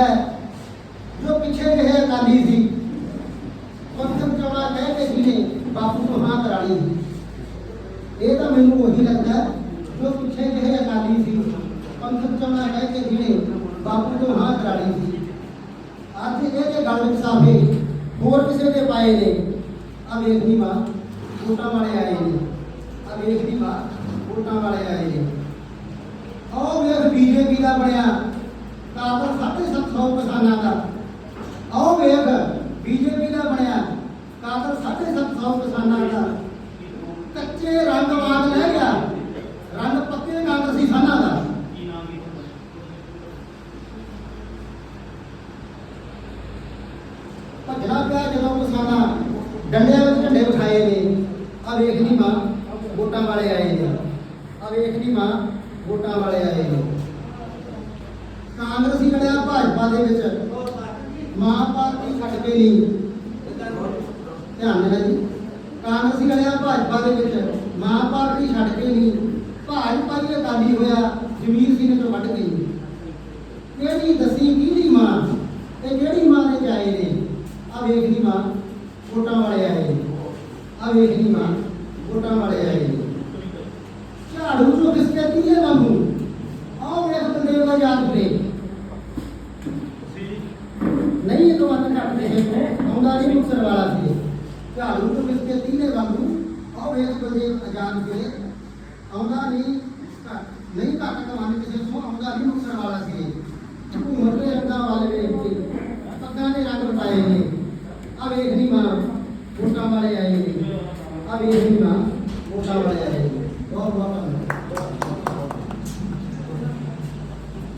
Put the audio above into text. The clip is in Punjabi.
ਲੱਗਦਾ ਹੈ। ਜੋ ਪਿੱਛੇ ਜਿਹੇ ਅਕਾਲੀ ਸੀ ਪੰਥਕ ਚੌੜਾ ਕਹਿ ਕੇ ਜਿਹਨੇ ਬਾਪੂ ਤੋਂ ਹਾਂ ਕਰਾ ਇਹ ਤਾਂ ਮੈਨੂੰ ਉਹੀ ਲੱਗਦਾ ਜੋ ਪਿੱਛੇ ਜਿਹੇ ਅਕਾਲੀ ਸੀ ਪੰਥਕ ਚੌੜਾ ਕਹਿ ਕੇ ਜਿਹਨੇ ਬਾਪੂ ਤੋਂ ਹਾਂ ਕਰਾ ਸੀ। ਅੱਜ ਇਹਦੇ ਗਲ ਵਿੱਚ ਸਾਫੇ ਹੋਰ ਕਿਸੇ ਦੇ ਪਾਏ ਨੇ? ਆ ਵੇਖ ਮਾਂ, ਵੋਟਾਂ ਵਾਲੇ ਆਏ ਨੇ। ਆ ਵੇਖ ਮਾਂ, ਵੋਟਾਂ ਵਾਲੇ ਆਏ ਨੇ। ਆਓ ਵੇਖ ਬੀਜੇਪੀ ਦਾ ਬਣਿਆ ਕਾਤਲ 750 ਕਿਸਾਨਾਂ ਦਾ। ਆਓ ਵੇਖ, ਬੀਜੇਪੀ ਦਾ ਬਣਿਆ ਕਾਤਲ 750 ਕਿਸਾਨਾਂ ਦਾ। ਕੱਚੇ ਰੰਗਵਾਦ ਰਹਿ ਗਿਆ, ਰੰਗ ਪੱਕੇ ਕਾਂਗਰਸੀ ਸਾਨਾਂ ਦਾ। ਭੱਜਣਾ ਪਿਆ ਜਦੋਂ ਕਿਸਾਨਾਂ ਡੰਡਿਆਂ ਵਿੱਚ ਝੰਡੇ ਵਿਖਾਏ ਨੇ। ਆ ਵੇਖ ਨਹੀਂ ਮਾਂ ਵੋਟਾਂ ਵਾਲੇ ਆਏ ਨੇ। ਆ ਵੇਖ ਨਹੀਂ ਮਾਂ ਵੋਟਾਂ ਵਾਲੇ ਆਏ ਨੇ। ਭਾਜਪਾ ਦੇ ਵਿੱਚ ਮਾਂ ਪਾਰਟੀ ਛੱਡ ਕੇ ਨਹੀਂ। ਧਿਆਨ ਦੇਣਾ ਜੀ। ਕਾਂਗਰਸੀ ਲੜਿਆ ਭਾਜਪਾ ਦੇ ਵਿੱਚ ਮਾਂ ਪਾਰਟੀ ਛੱਡ ਕੇ ਨਹੀਂ। ਭਾਜਪਾ ਹੀ ਅਕਾਲੀ ਹੋਇਆ, ਜ਼ਮੀਰ ਸਿੰਘ ਤੋਂ ਵੱਢ ਗਈ ਕਿਹੜੀ ਦਸੀ ਕਿਹਦੀ ਮਾਂ ਤੇ ਕਿਹੜੀ ਮਾਂ ਦੇ ਜਾਏ ਨੇ? ਆ ਵੇਖ ਮਾਂ, ਵੋਟਾਂ ਵਾਲੇ ਆਏ। ਆ ਵੇਖ ਮਾਂ, ਵੋਟਾਂ ਵਾਲੇ ਆਏ। ਨੇ ਝਾੜੂ ਚੋਂ ਕਿਸਕੇ ਤੀਏ ਵਾਂਗੂ ਆਓ ਵੇਖ ਬੰਦੇ ਦਾ ਯਾਦ ਕਰੇ ਨਹੀਂ ਇਹ ਵਾਰ ਘੱਟ ਰਹੇ ਕੋ ਆਉਂਦਾ ਨਹੀਂ ਮੁਕਸਰ ਵਾਲਾ ਸੀ ਝਾੜੂ ਤੋਂ ਕਿਸਕੇ ਤੀਏ ਵਾਂਗੂ ਆਓ ਵੇਖ ਬੰਦੇ ਆਜ਼ਾਦ ਕਰੇ ਆਉਂਦਾ ਨਹੀਂ ਘੱਟ- ਨਹੀਂ ਘੱਟ ਕਮਾਨੇ ਕਿਸੇ ਤੋਂ ਆਉਂਦਾ ਨਹੀਂ ਮੁਕਸਰ ਵਾਲਾ ਸੀ ਘੂਮਰ ਦੇ ਰੰਗਾਂ ਵਾਲੇ ਵੇਖ ਕੇ ਪੱਗਾਂ ਦੇ ਰੰਗ ਬਤਾਏ ਨੇ ਆ ਵੇਖ ਨਹੀਂ ਮਾਂ ਵੋਟਾਂ ਵਾਲੇ ਆਏ ਨੇ ਆ ਵੇਖ ਨਹੀਂ ਮਾਂ